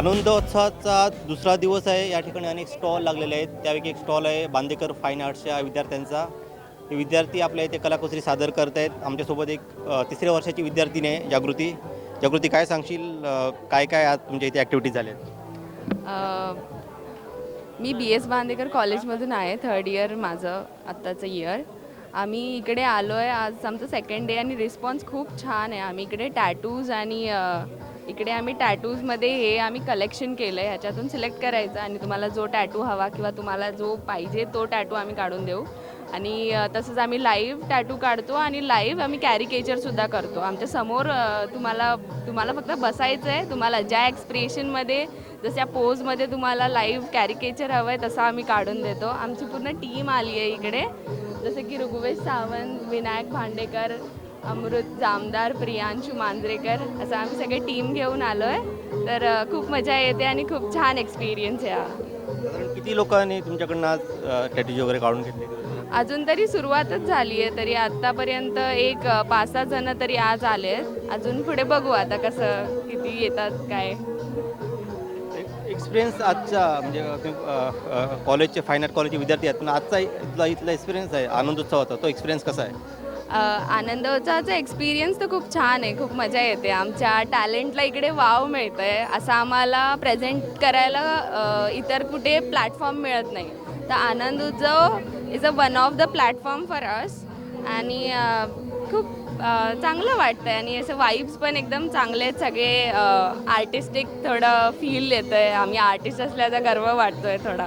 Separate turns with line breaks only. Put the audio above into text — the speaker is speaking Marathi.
आनंदोत्सवाचा दुसरा दिवस आहे. या ठिकाणी अनेक स्टॉल लागलेले आहेत. त्यापैकी एक स्टॉल आहे बांदेकर फाईन आर्ट्सच्या विद्यार्थ्यांचा. हे विद्यार्थी आपल्या इथे कलाकुसरी सादर करत आहेत. आमच्यासोबत एक तिसऱ्या वर्षाची विद्यार्थी आहे जागृती. जागृती काय सांगशील? काय काय आज तुमच्या इथे ॲक्टिव्हिटीज
झाल्या मी बी एस बांदेकर कॉलेजमधून आहे. थर्ड इयर माझं आत्ताचं इयर आम्ही इकडे आलो आहे आज आमचं सेकंड डे आणि रिस्पॉन्स खूप छान आहे. आम्ही इकडे टॅटूज आणि इकडे आम्ही टॅटूजमध्ये हे आम्ही कलेक्शन केलं आहे ह्याच्यातून सिलेक्ट करायचं आणि तुम्हाला जो टॅटू हवा किंवा तुम्हाला जो पाहिजे तो टॅटू आम्ही काढून देऊ. आणि तसंच आम्ही लाईव्ह टॅटू काढतो आणि लाईव्ह आम्ही कॅरिकेचरसुद्धा करतो. आमच्यासमोर तुम्हाला तुम्हाला फक्त बसायचं आहे तुम्हाला ज्या एक्सप्रेशनमध्ये जशा पोजमध्ये तुम्हाला लाईव्ह कॅरिकेचर हवं आहे तसं आम्ही काढून देतो. आमची पूर्ण टीम आली आहे इकडे. जसं की ऋग्वेश सावंत विनायक भांडेकर अमृत जामदार प्रियांशू मांजरेकर असं आम्ही सगळे टीम घेऊन आलो आहे तर खूप मजा येते आणि खूप छान एक्सपिरियन्स आहे हा.
किती लोकांनी तुमच्याकडनं आज टॅटूज वगैरे काढून घेतले?
अजून तरी सुरुवातच झाली आहे तरी आत्तापर्यंत एक पाच सहा जण तरी आज आले आहेत. अजून पुढे बघू आता कसं किती येतात काय.
एक्सपिरियन्स आजचा म्हणजे कॉलेजचे फाईन आर्ट कॉलेजचे विद्यार्थी आहेत पण आजचा इथला इथला एक्सपिरियन्स आहे आनंदोत्सवाचा तो एक्सपिरियन्स कसा आहे?
आनंदोत्सवाचा एक्सपिरियन्स तर खूप छान आहे खूप मजा येते. आमच्या टॅलेंटला इकडे वाव मिळतं आहे असं आम्हाला प्रेझेंट करायला इतर कुठे प्लॅटफॉर्म मिळत नाही. तर Anand Utsav is a one of the platform for us आणि खूप चांगलं वाटतं आहे आणि असं वाईब्स पण एकदम चांगले आहेत सगळे. आर्टिस्टिक थोडं फील येतं आहे आम्ही आर्टिस्ट असल्याचा गर्व वाटतो आहे थोडा.